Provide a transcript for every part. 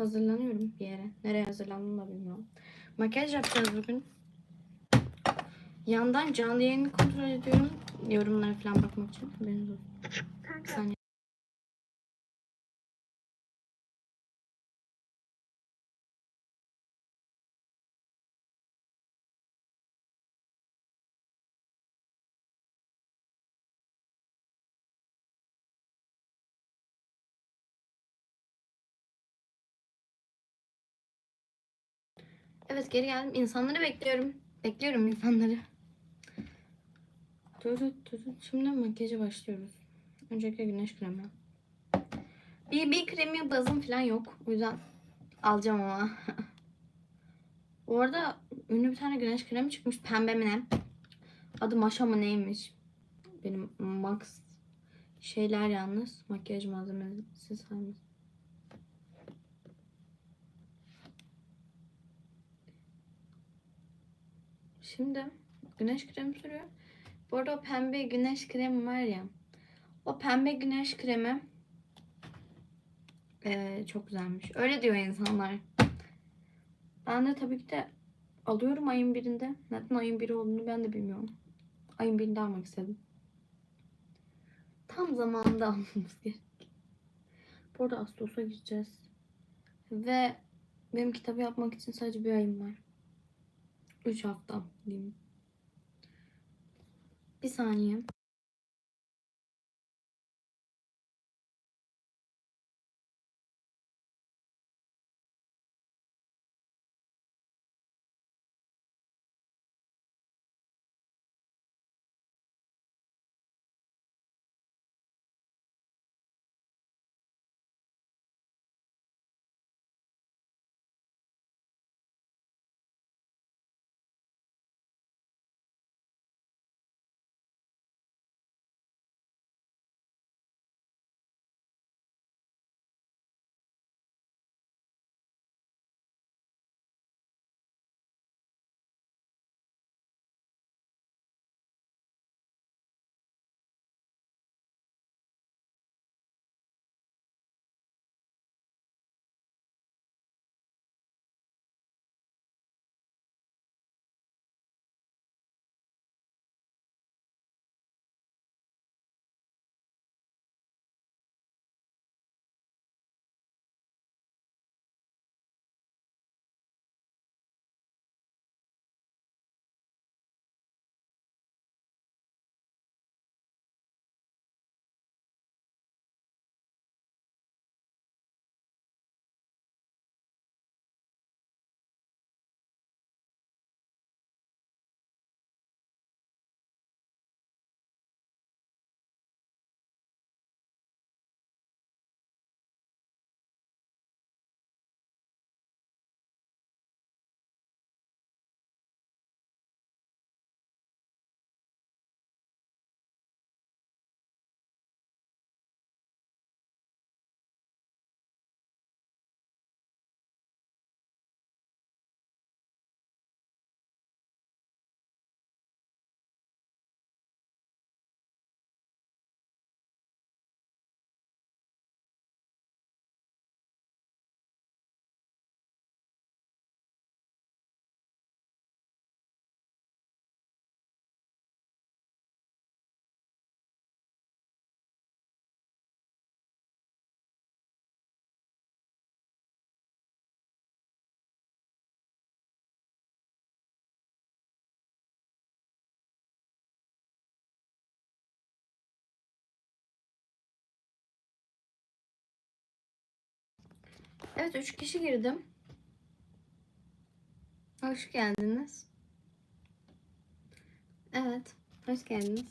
hazırlanıyorum bir yere. Nereye hazırlandığımı da bilmiyorum. Makyaj yapacağız bugün. Yandan canlı yayını kontrol ediyorum. Yorumlara falan bakmak için. Haberiniz olsun. Bir saniye. Evet geri geldim. İnsanları bekliyorum. Bekliyorum insanları. Şimdi makyaja başlıyoruz. Öncelikle güneş kremi. BB kremi bazım falan yok. O yüzden alacağım ama. Bu arada ünlü bir tane güneş kremi çıkmış. Pembe mi ne? Adı Maşa mı neymiş? Benim Max şeyler yalnız. Makyaj malzemesi saymış. Şimdi güneş kremi sürüyor. Bu arada o pembe güneş kremi var ya. O pembe güneş kremi eee, çok güzelmiş. Öyle diyor insanlar. Ben de tabii ki de alıyorum ayın birinde. Neden ayın biri olduğunu ben de bilmiyorum. Ayın birinde almak istedim. Tam zamanında almamız gerek. Bu arada Ağustos'a gideceğiz. Ve benim kitabı yapmak için sadece bir ayım var. 3 hafta diyeyim. Bir saniye. Evet üç kişi girdim. Hoş geldiniz. Evet. Hoş geldiniz.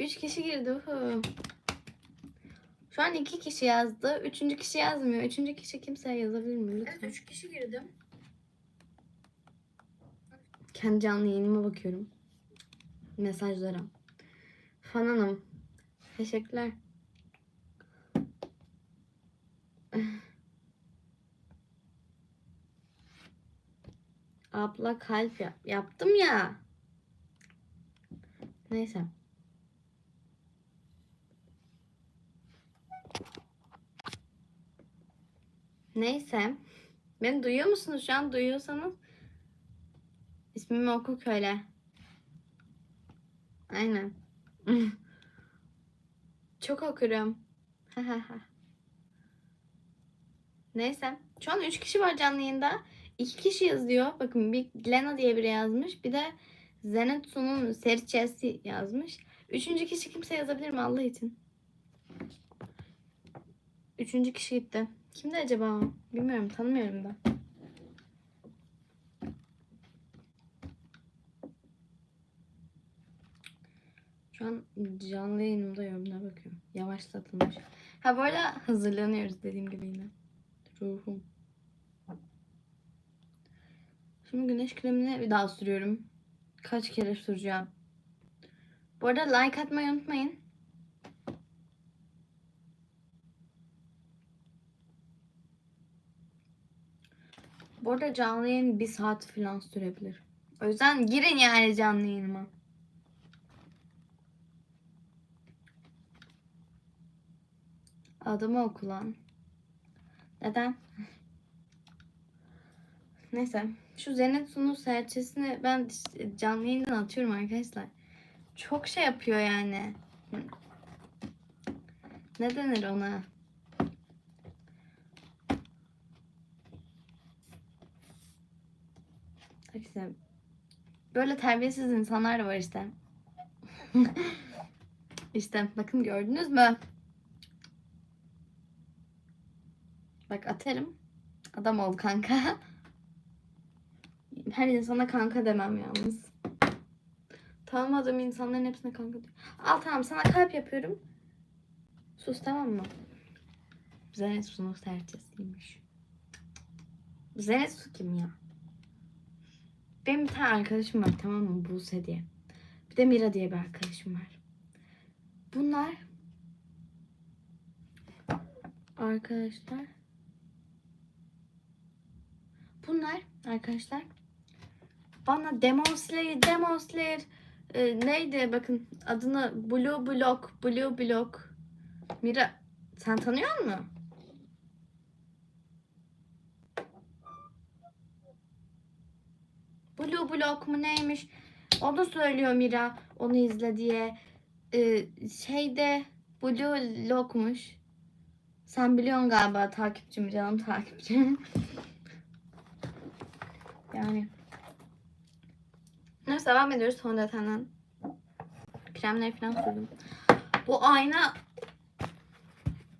Üç kişi girdi. uhu. Şu an iki kişi yazdı. Üçüncü kişi yazmıyor. Üçüncü kişi kimseye yazabilir mi? Lütfen. Evet, üç kişi girdim. Kendi canlı yayınıma bakıyorum. Mesajlara. Fananım. Teşekkürler. Abla kalp yap. Yaptım ya. Neyse. Neyse. Beni duyuyor musunuz şu an? Duyuyorsanız ismimi oku köyle. Aynen. Çok okurum. Neyse. Şu an 3 kişi var canlı yayında. 2 kişi yazıyor. Bakın bir Lena diye biri yazmış. Bir de Zenitsu'nun Seriçesi yazmış. Üçüncü kişi kimse yazabilir mi Allah için? Üçüncü kişi gitti. Kimdi acaba? Bilmiyorum. Tanımıyorum da. Şu an canlı yayınımda yorumlara bakıyorum. Yavaşlatılmış. Ha bu arada hazırlanıyoruz dediğim gibi yine. Ruhum. Şimdi güneş kremini bir daha sürüyorum. Kaç kere süreceğim. Bu arada like atmayı unutmayın. Bu arada canlı yayın bir saat falan sürebilir. O yüzden girin yani canlı yayınıma. Adımı oku lan. Neden? Neyse. Şu Zenitsu'nun serçesini ben canlı yayından atıyorum arkadaşlar. Çok şey yapıyor yani. Ne denir ona? İşte böyle terbiyesiz insanlar da var işte. işte bakın gördünüz mü? Bak atarım. Adam ol kanka. Her insana kanka demem yalnız. Tanımadığım insanların hepsine kanka diyorum. Al tamam sana kalp yapıyorum. Sus tamam mı? Zeynep Su'nun serçesiymiş. Zeynep Su kim ya? Benim bir tane arkadaşım var tamam mı? Buse diye. Bir de Mira diye bir arkadaşım var. Bunlar arkadaşlar bunlar arkadaşlar bana Demon Slayer, Demon Slayer e, neydi bakın adını Blue Block, Blue Block Mira sen tanıyor musun? Blue Block mu neymiş? Onu söylüyor Mira onu izle diye. Ee, şeyde Blue Lock'muş. Sen biliyorsun galiba takipçim canım takipçim. yani. Neyse devam ediyoruz fondötenden. Kremleri falan sürdüm. Bu ayna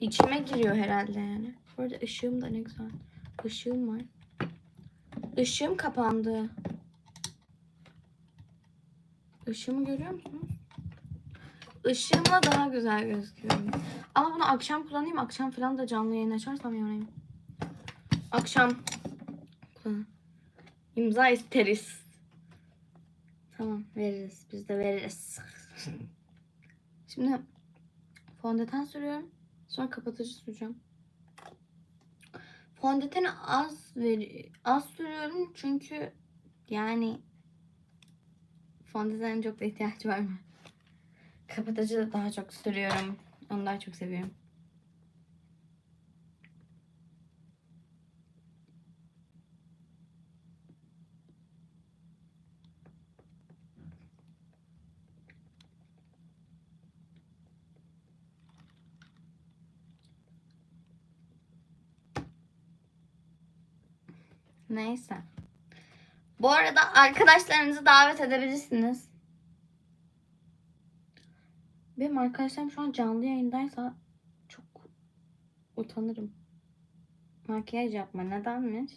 içime giriyor herhalde yani. Bu arada ışığım da ne güzel. Işığım var. Işığım kapandı. Işığımı görüyor musunuz? Işığımla daha güzel gözüküyorum. Ama bunu akşam kullanayım. Akşam falan da canlı yayın açarsam yanayım. Akşam imza isteriz. Tamam veririz. Biz de veririz. Şimdi fondöten sürüyorum. Sonra kapatıcı süreceğim. Fondöteni az ver az sürüyorum çünkü yani fondötenin çok da ihtiyaç var mı? Kapatıcı da daha çok sürüyorum. Onu daha çok seviyorum. Neyse. Bu arada arkadaşlarınızı davet edebilirsiniz. Benim arkadaşlarım şu an canlı yayındaysa çok utanırım. Makyaj yapma nedenmiş?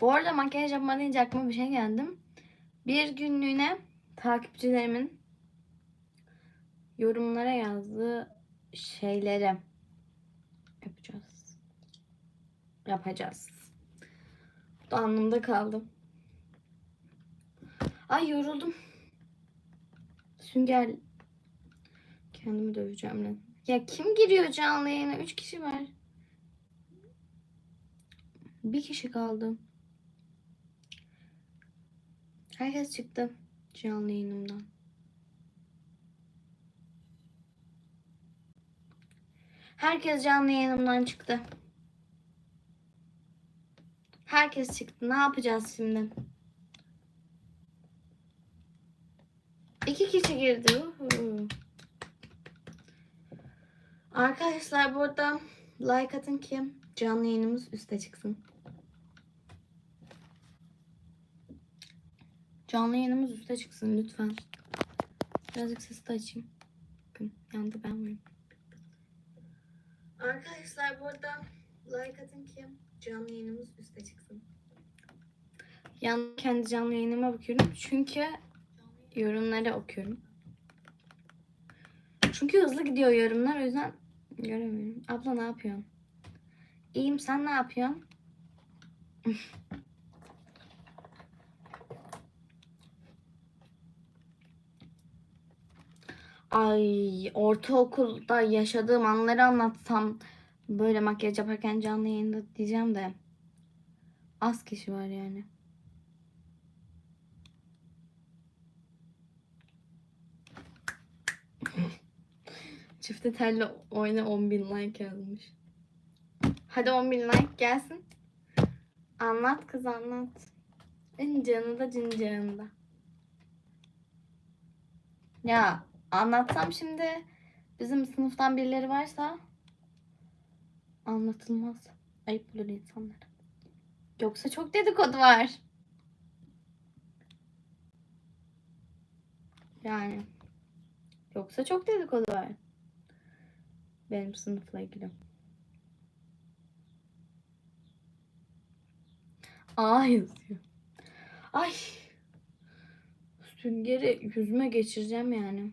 Bu arada makyaj yapma deyince aklıma bir şey geldim. Bir günlüğüne takipçilerimin yorumlara yazdığı şeyleri yapacağız. Yapacağız. Anlamda kaldı. Ay yoruldum. Sünger kendimi döveceğim lan. Ya kim giriyor canlı yayına? Üç kişi var. Bir kişi kaldı. Herkes çıktı canlı yayınımdan. Herkes canlı yayınımdan çıktı. Herkes çıktı. Ne yapacağız şimdi? İki kişi girdi. Uhu. Arkadaşlar burada like atın ki canlı yayınımız üste çıksın. Canlı yayınımız üste çıksın lütfen. Birazcık sesi de açayım. Bakın yandı ben varım. Arkadaşlar burada like atın ki canlı yayınımız üste çıksın. Yan kendi canlı yayınıma bakıyorum çünkü yorumları okuyorum. Çünkü hızlı gidiyor yorumlar o yüzden göremiyorum. Abla ne yapıyorsun? İyiyim sen ne yapıyorsun? Ay ortaokulda yaşadığım anları anlatsam böyle makyaj yaparken canlı yayında diyeceğim de az kişi var yani. Çifte telli oyna 10.000 like yazmış. Hadi 10.000 like gelsin. Anlat kız anlat. En canı da cincağında. Ya anlatsam şimdi bizim sınıftan birileri varsa anlatılmaz. Ayıp olur insanlara. Yoksa çok dedikodu var. Yani. Yoksa çok dedikodu var. Benim sınıfla ilgili. A yazıyor. Ay. Süngeri yüzüme geçireceğim yani.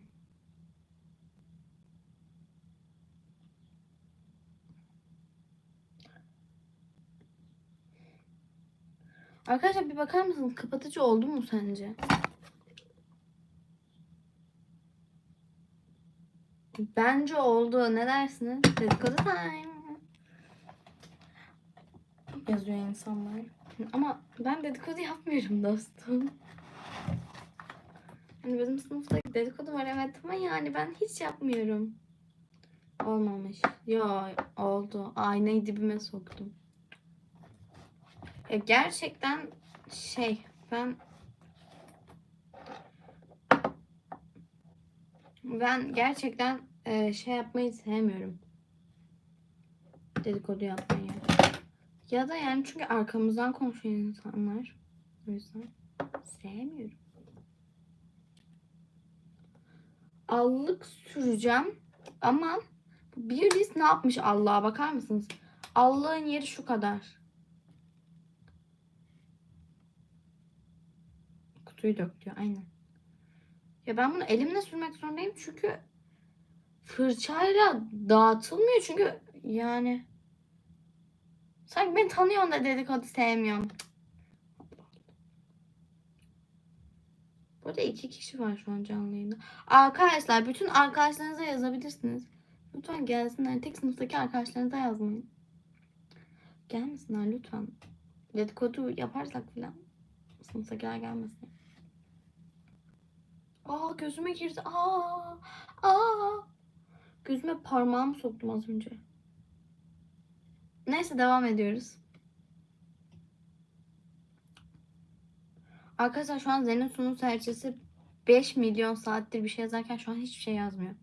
Arkadaşlar bir bakar mısınız? Kapatıcı oldu mu sence? Bence oldu. Ne dersiniz? Dedikodu time. Yazıyor insanlar. Ama ben dedikodu yapmıyorum dostum. Hani bizim sınıfta dedikodu var evet ama yani ben hiç yapmıyorum. Olmamış. Ya oldu. Aynayı dibime soktum. Ya gerçekten şey ben ben gerçekten e, şey yapmayı sevmiyorum. Dedikodu yapmayı. Ya da yani çünkü arkamızdan konuşuyor insanlar. O yüzden sevmiyorum. Allık süreceğim ama Beauty's ne yapmış Allah'a bakar mısınız? Allah'ın yeri şu kadar. Kutuyu dök diyor aynen. Ya ben bunu elimle sürmek zorundayım çünkü fırçayla dağıtılmıyor çünkü yani sanki beni tanıyorsun da dedikodu sevmiyorum. Burada iki kişi var şu an canlı yayında. Arkadaşlar bütün arkadaşlarınıza yazabilirsiniz. Lütfen gelsinler. Tek sınıftaki arkadaşlarınıza yazmayın. Gelmesinler lütfen. Dedikodu yaparsak filan sınıftakiler gelmesin. Aa gözüme girdi. Aa, aa. Gözüme parmağımı soktum az önce. Neyse devam ediyoruz. Arkadaşlar şu an Zeynep Sunu serçesi 5 milyon saattir bir şey yazarken şu an hiçbir şey yazmıyor.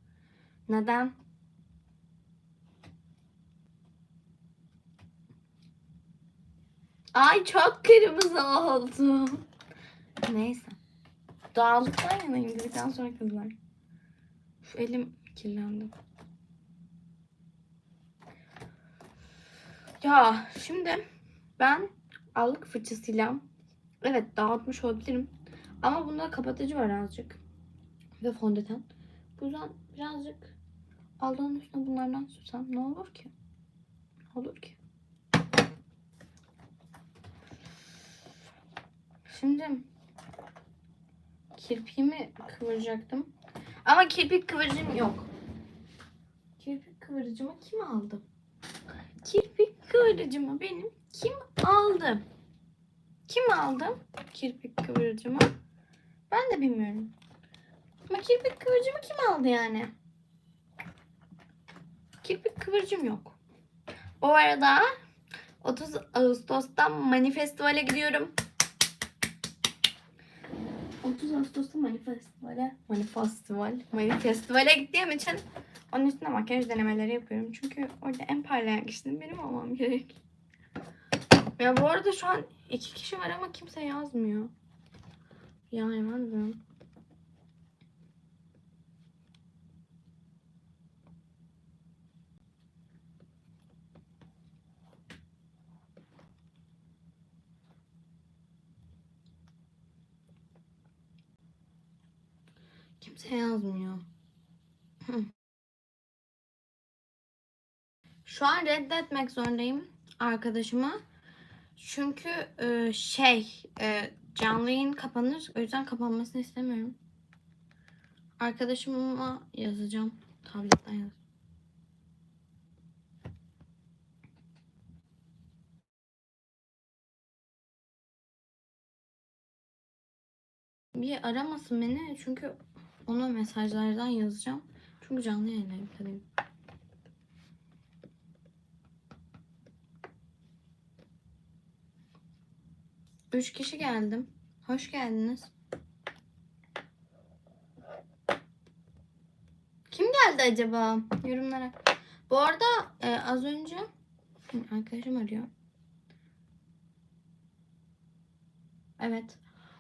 Neden? Ay çok kırmızı oldu. Neyse. Doğallıktan yanayım dedikten sonra kızlar. Şu elim kirlendi. Ya şimdi ben allık fırçasıyla evet dağıtmış olabilirim. Ama bunda kapatıcı var azıcık. Ve fondöten. Bu yüzden birazcık aldığın üstüne bunlardan sürsem ne olur ki? Olur ki? Şimdi kirpiğimi kıvıracaktım. Ama kirpik kıvırıcım yok. Kirpik kıvırıcımı kim aldı? Kirpik kıvırıcımı benim kim aldı? Kim aldı kirpik kıvırıcımı? Ben de bilmiyorum. Ama kirpik kıvırıcımı kim aldı yani? Kirpik kıvırcım yok. Bu arada 30 Ağustos'ta Manifestival'e gidiyorum. 30 Ağustos'ta Manifestival'e Manifestival Manifestival'e gittiğim için onun üstüne makyaj denemeleri yapıyorum. Çünkü orada en parlayan kişinin benim olmam gerek. Ya bu arada şu an iki kişi var ama kimse yazmıyor. Yani var mı? Kimse yazmıyor. Şu an reddetmek zorundayım arkadaşımı. Çünkü e, şey e, canlı yayın kapanır. O yüzden kapanmasını istemiyorum. Arkadaşıma yazacağım. Tabletten yaz. Bir aramasın beni çünkü ona mesajlardan yazacağım. Çünkü canlı yayındayım tabii. Üç kişi geldim. Hoş geldiniz. Kim geldi acaba? Yorumlara. Bu arada e, az önce arkadaşım arıyor. Evet.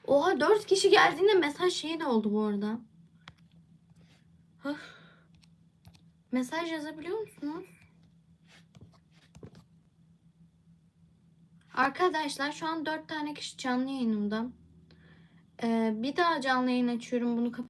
Oha dört kişi geldiğinde mesaj şey de oldu bu arada. Mesaj yazabiliyor musunuz? Arkadaşlar şu an dört tane kişi canlı yayınımda. Ee, bir daha canlı yayın açıyorum bunu kapat.